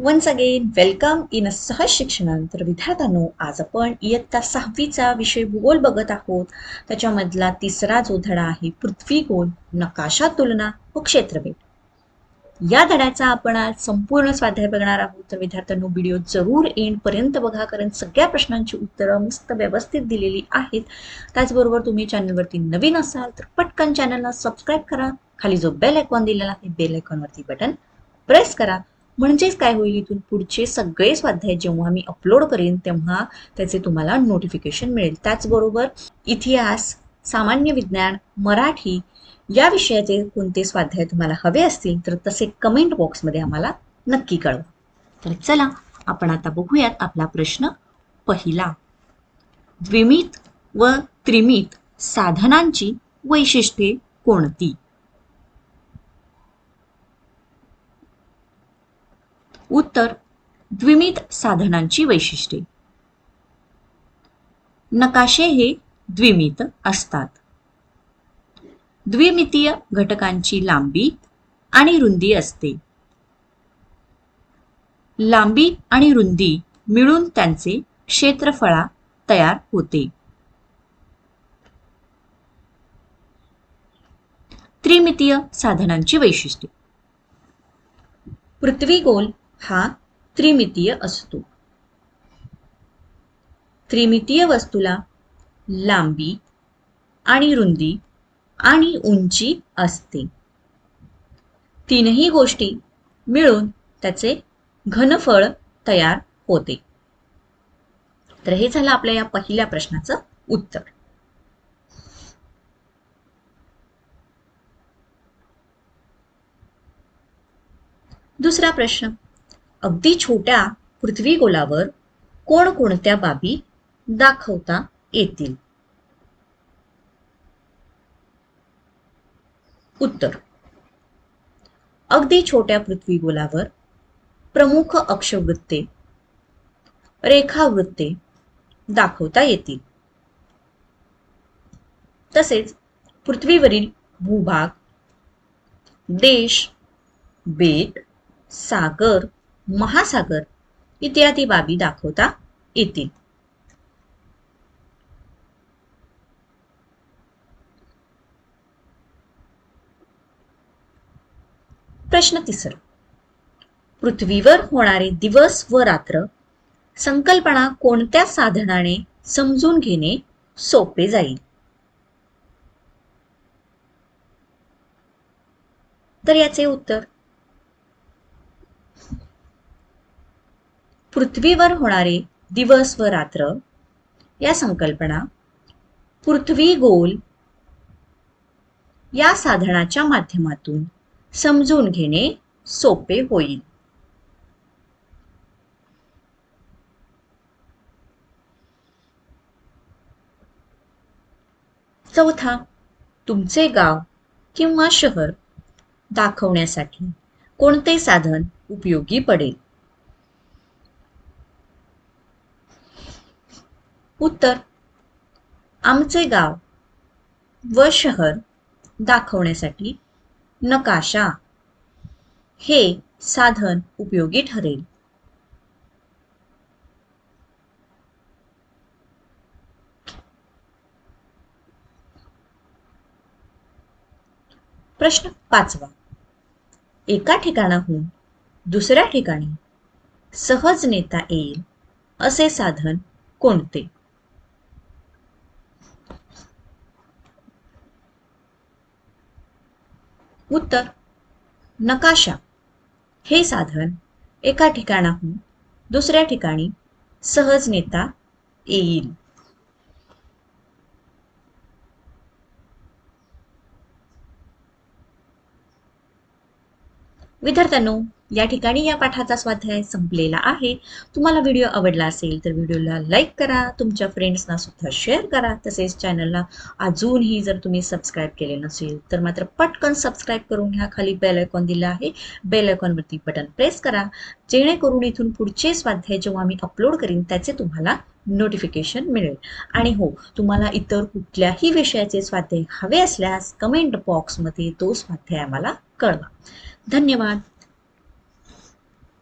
Once again welcome in a सहज शिक्षणान तर विद्यार्थ्यांनो आज आपण इयत्ता सहावीचा विषय भूगोल बघत आहोत. त्याच्यामधला तिसरा जो धडा आहे पृथ्वी गोल नकाशा तुलना व क्षेत्रफळ या धड्याचा आपण आज संपूर्ण स्वाध्याय बघणार आहोत. तर विद्यार्थ्यांनो व्हिडिओ जरूर एंड पर्यंत बघा कारण सगळ्या प्रश्नांची उत्तरं मस्त व्यवस्थित दिलेली आहेत. त्याचबरोबर तुम्ही चॅनलवरती नवीन असाल तर पटकन चॅनलला सबस्क्राईब करा. खाली जो बेल आयकॉन दिलेला आहे बेल आयकॉनवरती बटन प्रेस करा. म्हणजेच काय होईल इथून पुढचे सगळे स्वाध्याय जेव्हा मी अपलोड करेन तेव्हा त्याचे तुम्हाला नोटिफिकेशन मिळेल. त्याचबरोबर इतिहास सामान्य विज्ञान मराठी या विषयाचे कोणते स्वाध्याय तुम्हाला हवे असतील तर तसे कमेंट बॉक्समध्ये आम्हाला नक्की कळवा. तर चला आपण आता बघूयात आपला प्रश्न पहिला. द्विमित व त्रिमित साधनांची वैशिष्ट्ये कोणती? उत्तर द्विमित साधनांची वैशिष्ट्ये. नकाशे हे द्विमित असतात. द्विमितीय घटकांची लांबी आणि रुंदी असते. लांबी आणि रुंदी मिळून त्यांचे क्षेत्रफळा तयार होते. त्रिमितीय साधनांची वैशिष्ट्ये. पृथ्वी गोल हा त्रिमितीय असतो. त्रिमितीय वस्तूला लांबी आणि रुंदी आणि उंची असते. तीनही गोष्टी मिळून त्याचे घनफळ तयार होते. तर हे झालं आपल्या या पहिल्या प्रश्नाचं उत्तर. दुसरा प्रश्न. अगदी छोट्या पृथ्वी गोलावर कोणकोणत्या बाबी दाखवता येतील? उत्तर. अगदी छोट्या पृथ्वी गोलावर प्रमुख अक्षवृत्ते रेखावृत्ते दाखवता येतील. तसेच पृथ्वीवरील भूभाग देश बेट सागर महासागर. इत्यादी बाबी दाखवता येतील. प्रश्न तिसरा. पृथ्वीवर होणारे दिवस व रात्र संकल्पना कोणत्या साधनाने समजून घेणे सोपे जाईल? तर याचे उत्तर पृथ्वीवर होणारे दिवस व रात्र या संकल्पना पृथ्वी गोल या साधनाच्या माध्यमातून समजून घेणे सोपे होईल. चौथा तुमचे गाव किंवा शहर दाखवण्यासाठी कोणते साधन उपयोगी पडेल? उत्तर. आमचे गाव. व शहर दाखवण्यासाठी नकाशा. हे साधन उपयोगी ठरेल. प्रश्न पाचवा. एका ठिकाणाहून दुसऱ्या ठिकाणी सहज नेता येईल असे साधन कोणते? उत्तर नकाशा. हे साधन एका ठिकाणाहून दुसऱ्या ठिकाणी सहज नेता येईल. विद्यार्थ्यांनो या ठिकाणी या पाठाचा स्वाध्याय संपलेला आहे. तुम्हाला व्हिडिओ आवडला असेल तर व्हिडिओला लाईक करा तुमच्या फ्रेंड्सना सुद्धा शेअर करा. तसेच चॅनलला अजूनही जर तुम्ही सबस्क्राईब केले नसेल तर मात्र पटकन सबस्क्राईब करून घ्या. खाली बेल आयकॉन दिला आहे. बेल आयकॉनवरती बटन प्रेस करा. जेणेकरून इथून पुढचे स्वाध्याय जेव्हा मी अपलोड करीन त्याचे तुम्हाला नोटिफिकेशन मिळेल. आणि हो तुम्हाला इतर कुठल्याही विषयाचे स्वाध्याय हवे असल्यास कमेंट बॉक्समध्ये तो स्वाध्याय आम्हाला कळवा. धन्यवाद.